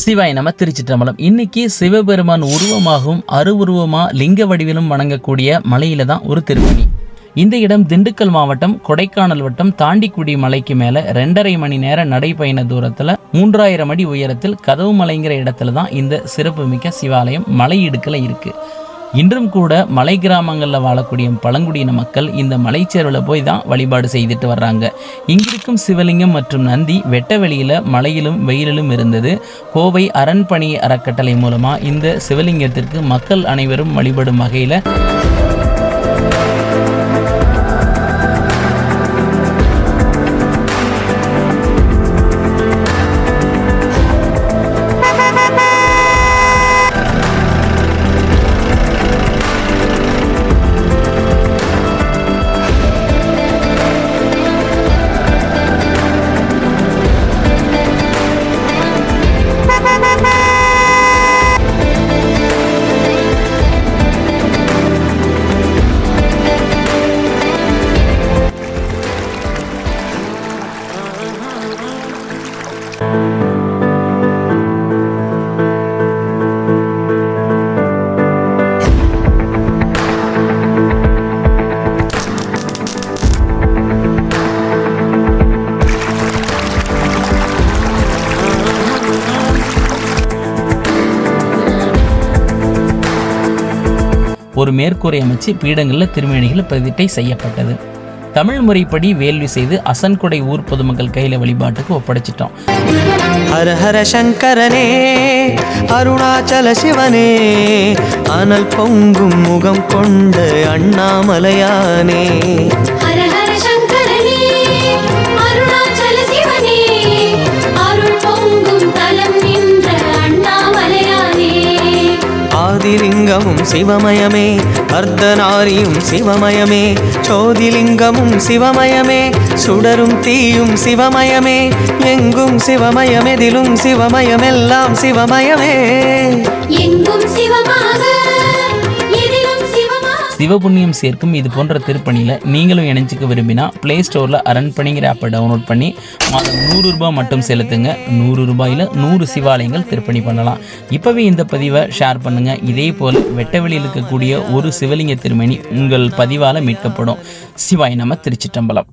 சிவாய் நம்ம திருச்சிற்றம்பலம். இன்னைக்கு சிவபெருமான் உருவமாகவும் அருவுருவமா லிங்க வடிவிலும் வணங்கக்கூடிய மலையில தான் ஒரு திருப்பணி. இந்த இடம் திண்டுக்கல் மாவட்டம் கொடைக்கானல் வட்டம் தாண்டிக்குடி மலைக்கு மேல ரெண்டரை மணி நேர நடைப்பயண தூரத்துல மூன்றாயிரம் அடி உயரத்தில் கதவு மலைங்கிற இடத்துல தான் இந்த சிறப்புமிக்க சிவாலயம் மலை இடுக்கில் இருக்கு. இன்றும் கூட மலை கிராமங்களில் வாழக்கூடிய பழங்குடியின மக்கள் இந்த மலைச்சேர்வில் போய் தான் வழிபாடு செய்துட்டு வர்றாங்க. இங்கிருக்கும் சிவலிங்கம் மற்றும் நந்தி வெட்ட வெளியில் மலையிலும் வெயிலிலும் இருந்தது. கோவை அரண்பணி அறக்கட்டளை மூலமாக இந்த சிவலிங்கத்திற்கு மக்கள் அனைவரும் வழிபடும் வகையில் ஒரு மேற்கூரை அமைச்சு பீடங்களில் திருமேனிகள் பிரதிட்டை செய்யப்பட்டது. தமிழ் முறைப்படி வேள்வி செய்து அசன்கொடை ஊர் பொதுமக்கள் கையில் வழிபாட்டுக்கு ஒப்படைச்சிட்டோம். ஹர ஹர சங்கரனே அருணாச்சல சிவனே அனல் பொங்கும் முகம் கொண்ட அண்ணாமலையானே. ஆதிலிங்கமும் சிவமயமே அர்த்தநாரியும் சிவமயமே சோதிலிங்கமும் சிவமயமே சுடரும் தீயும் சிவமயமே எங்கும் சிவமயமெதிலும் சிவமயமெல்லாம் சிவமயமே. எங்கும் சிவமாக சிவபுண்ணியம் சேர்க்கும் இது போன்ற திருப்பணியில் நீங்களும் இணைஞ்சிக்க விரும்பினா ப்ளே ஸ்டோரில் அரண் பண்ணிங்கிற ஆப்பை டவுன்லோட் பண்ணி மாதம் நூறு ரூபாய் மட்டும் செலுத்துங்க. நூறு ரூபாயில் நூறு சிவாலயங்கள் திருப்பணி பண்ணலாம். இப்போவே இந்த பதிவை ஷேர் பண்ணுங்கள் இதே போல் வெட்டவெளியில் இருக்கக்கூடிய ஒரு சிவலிங்க திருமணி உங்கள் பதிவால் மீட்கப்படும். சிவாய் நம திருச்சிட்டம்பலம்